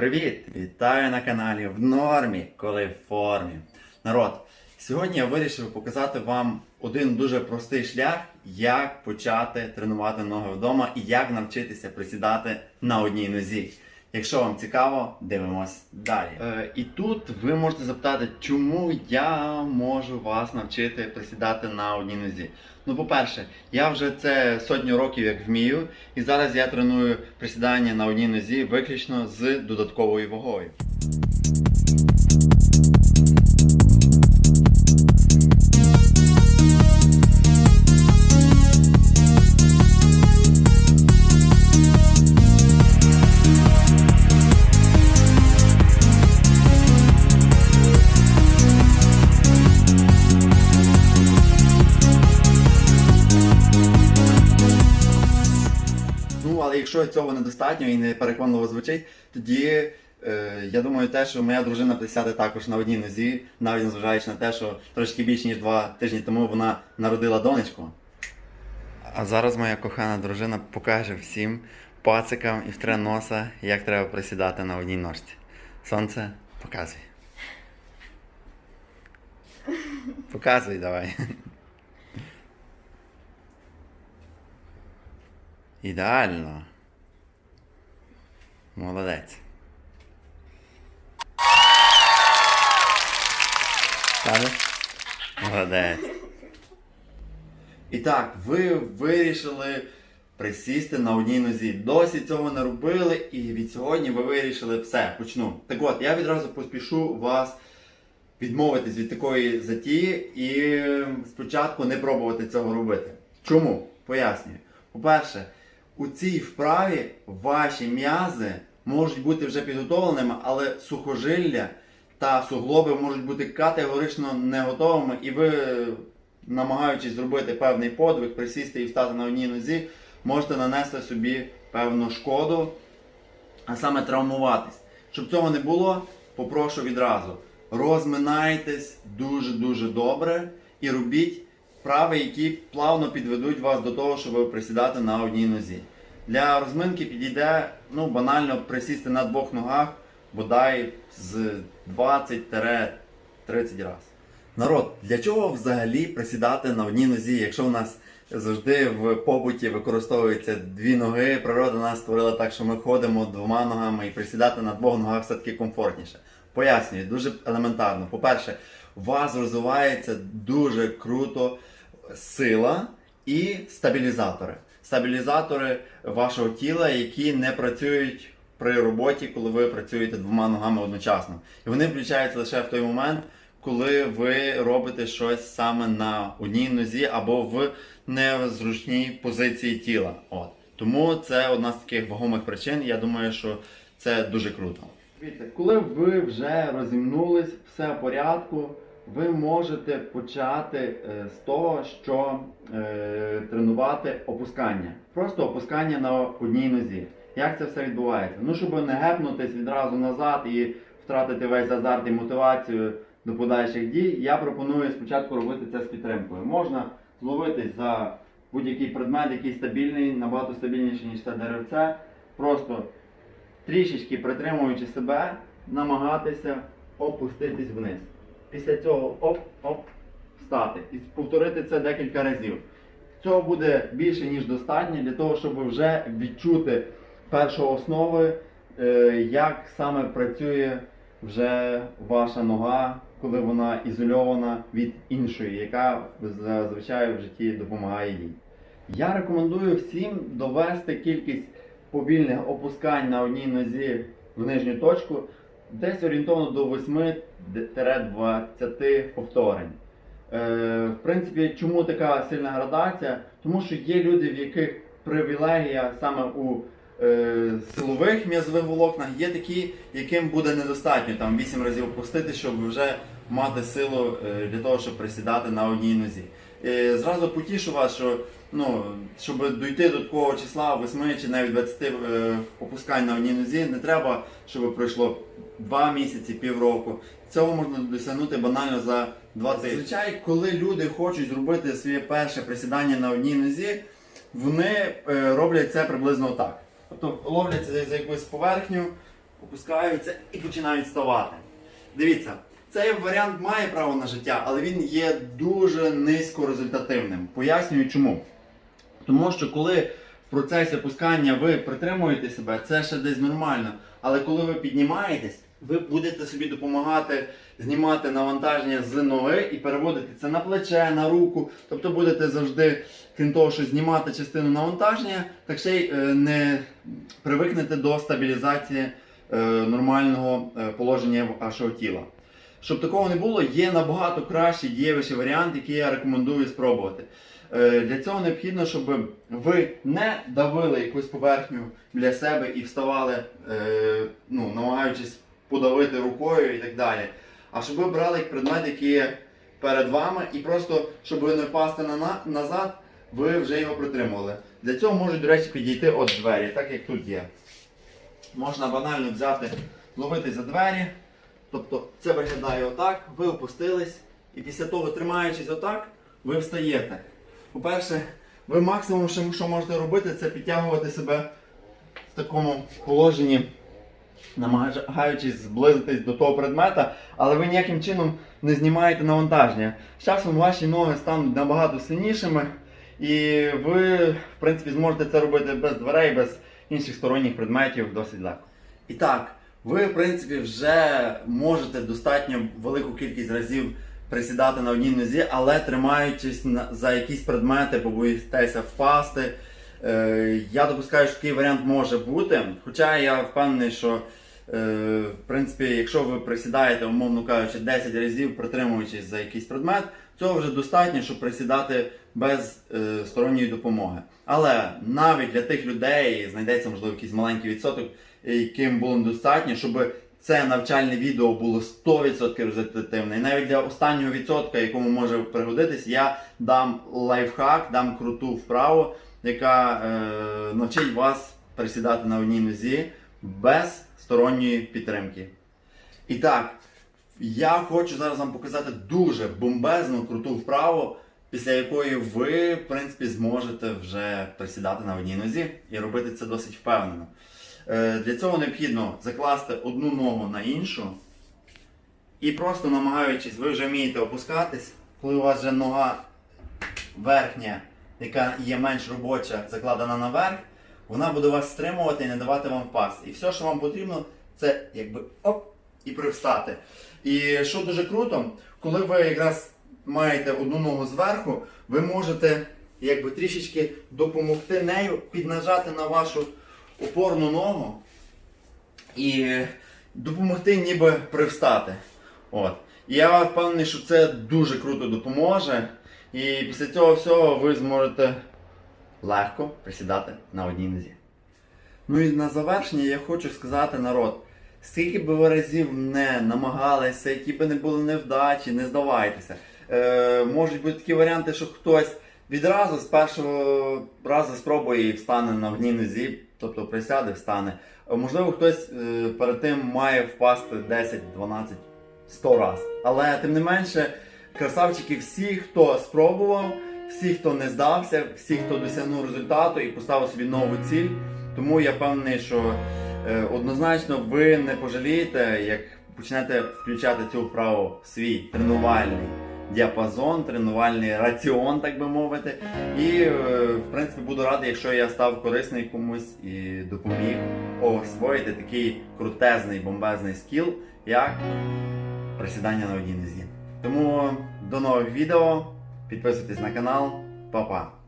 привіт! Вітаю на каналі в нормі, коли в формі. Народ, сьогодні я вирішив показати вам один дуже простий шлях, як почати тренувати ноги вдома і як навчитися присідати на одній нозі. Якщо вам цікаво, дивимось далі. Е, і тут ви можете запитати, чому я можу вас навчити присідати на одній нозі. Ну, по-перше, я вже це сотні років як вмію, і зараз я треную присідання на одній нозі виключно з додатковою вагою. Але якщо цього недостатньо і не переконливо звучить, тоді е, я думаю, те, що моя дружина присяде також на одній нозі, навіть незважаючи на те, що трошки більше ніж два тижні тому вона народила донечку. А зараз моя кохана дружина покаже всім пацикам і втре носа, як треба присідати на одній ножці. Сонце, показуй. Показуй давай. Ідеально. Молодець. Ставиш? Молодець. І так, ви вирішили присісти на одній нозі. Досі цього не робили, і від сьогодні ви вирішили все, почну. Так от, я відразу поспішу вас відмовитись від такої затії і спочатку не пробувати цього робити. Чому? Пояснюю. По-перше, у цій вправі ваші м'язи можуть бути вже підготовленими, але сухожилля та суглоби можуть бути категорично не готовими, і ви, намагаючись зробити певний подвиг, присісти і встати на одній нозі, можете нанести собі певну шкоду, а саме травмуватись. Щоб цього не було, попрошу відразу. Розминайтесь дуже-дуже добре і робіть вправи, які плавно підведуть вас до того, щоб присідати на одній нозі. Для розминки підійде ну, банально присісти на двох ногах, бодай з 20-30 разів. Народ, для чого взагалі присідати на одній нозі, якщо у нас завжди в побуті використовуються дві ноги, природа нас створила так, що ми ходимо двома ногами і присідати на двох ногах все-таки комфортніше. Пояснюю, дуже елементарно. По-перше, у вас розвивається дуже круто сила і стабілізатори. Стабілізатори вашого тіла, які не працюють при роботі, коли ви працюєте двома ногами одночасно. І вони включаються лише в той момент, коли ви робите щось саме на одній нозі або в незручній позиції тіла. От. Тому це одна з таких вагомих причин. Я думаю, що це дуже круто. Дивіться, коли ви вже розімнулись, все в порядку, ви можете почати е, з того, що е, тренувати опускання. Просто опускання на одній нозі. Як це все відбувається? Ну, щоб не гепнутись відразу назад і втратити весь азарт і мотивацію до подальших дій, я пропоную спочатку робити це з підтримкою. Можна зловитись за будь-який предмет, який стабільний, набагато стабільніший, ніж це деревце. Просто трішечки притримуючи себе, намагатися опуститись вниз. Після цього оп-оп встати. І повторити це декілька разів. Цього буде більше, ніж достатньо для того, щоб вже відчути першої основи, е, як саме працює вже ваша нога, коли вона ізольована від іншої, яка зазвичай в житті допомагає їй. Я рекомендую всім довести кількість повільних опускань на одній нозі в нижню точку десь орієнтовно до 8-20 повторень. Е, в принципі, чому така сильна градація? Тому що є люди, в яких привілегія саме у е, силових м'язових волокнах, є такі, яким буде недостатньо там 8 разів опустити, щоб вже мати силу е, для того, щоб присідати на одній нозі. Е, зразу потішу вас, що ну, щоб дійти до такого числа 8 чи навіть 20 е, опускань на одній нозі, не треба, щоб пройшло 2 місяці, півроку. Цього можна досягнути банально за 2 тижні. Зазвичай, коли люди хочуть зробити своє перше присідання на одній нозі, вони е, роблять це приблизно так. Тобто ловляться за якусь поверхню, опускаються і починають вставати. Дивіться, цей варіант має право на життя, але він є дуже низькорезультативним. Пояснюю чому. Тому що коли в процесі опускання ви притримуєте себе, це ще десь нормально. Але коли ви піднімаєтесь, ви будете собі допомагати знімати навантаження з ноги і переводити це на плече, на руку. Тобто будете завжди, крім того, що знімати частину навантаження, так ще й е, не привикнете до стабілізації е, нормального е, положення вашого тіла. Щоб такого не було, є набагато кращий дієвіший варіант, який я рекомендую спробувати. Е, Для цього необхідно, щоб ви не давили якусь поверхню для себе і вставали, е, ну, намагаючись подавити рукою і так далі. А щоб ви брали предмет, який є перед вами, і просто, щоб ви не впасти на- назад, ви вже його притримували. Для цього можуть, до речі, підійти от двері, так як тут є. Можна банально взяти, ловити за двері. Тобто це виглядає отак, ви опустились, і після того, тримаючись отак, ви встаєте. По-перше, ви максимум, що, можете робити, це підтягувати себе в такому положенні, намагаючись зблизитись до того предмета, але ви ніяким чином не знімаєте навантаження. З часом ваші ноги стануть набагато сильнішими, і ви, в принципі, зможете це робити без дверей, без інших сторонніх предметів досить легко. І так, ви, в принципі, вже можете достатньо велику кількість разів присідати на одній нозі, але тримаючись за якісь предмети, побоїтеся впасти. Е, я допускаю, що такий варіант може бути. Хоча я впевнений, що е, в принципі, якщо ви присідаєте, умовно кажучи, 10 разів, притримуючись за якийсь предмет, цього вже достатньо, щоб присідати без е, сторонньої допомоги. Але навіть для тих людей знайдеться можливо якийсь маленький відсоток, яким було достатньо, щоб це навчальне відео було 100% результативне. І навіть для останнього відсотка, якому може пригодитись, я дам лайфхак, дам круту вправу, яка е, навчить вас присідати на одній нозі без сторонньої підтримки. І так, я хочу зараз вам показати дуже бомбезну круту вправу, після якої ви, в принципі, зможете вже присідати на одній нозі і робити це досить впевнено. Е, Для цього необхідно закласти одну ногу на іншу. І просто намагаючись, ви вже вмієте опускатись, коли у вас вже нога верхня, яка є менш робоча, закладена наверх, вона буде вас стримувати і не давати вам впасти. І все, що вам потрібно, це якби оп і привстати. І що дуже круто, коли ви якраз маєте одну ногу зверху, ви можете якби трішечки допомогти нею піднажати на вашу опорну ногу і допомогти ніби привстати. От. І я впевнений, що це дуже круто допоможе. І після цього всього ви зможете легко присідати на одній нозі. Ну і на завершення я хочу сказати народ, скільки би ви разів не намагалися, які би не були невдачі, не здавайтеся. Е, можуть бути такі варіанти, що хтось відразу з першого разу спробує і встане на одній нозі, тобто присяде, встане. Е, Можливо, хтось е, перед тим має впасти 10, 12, 100 разів. Але тим не менше, красавчики всі, хто спробував, всі, хто не здався, всі, хто досягнув результату і поставив собі нову ціль. Тому я впевнений, що е, однозначно ви не пожалієте, як почнете включати цю вправу в свій тренувальний діапазон, тренувальний раціон, так би мовити. І, е, в принципі, буду радий, якщо я став корисний комусь і допоміг освоїти такий крутезний бомбезний скіл, як присідання на одній нозі. Тому до нових відео, підписуйтесь на канал, Па-па!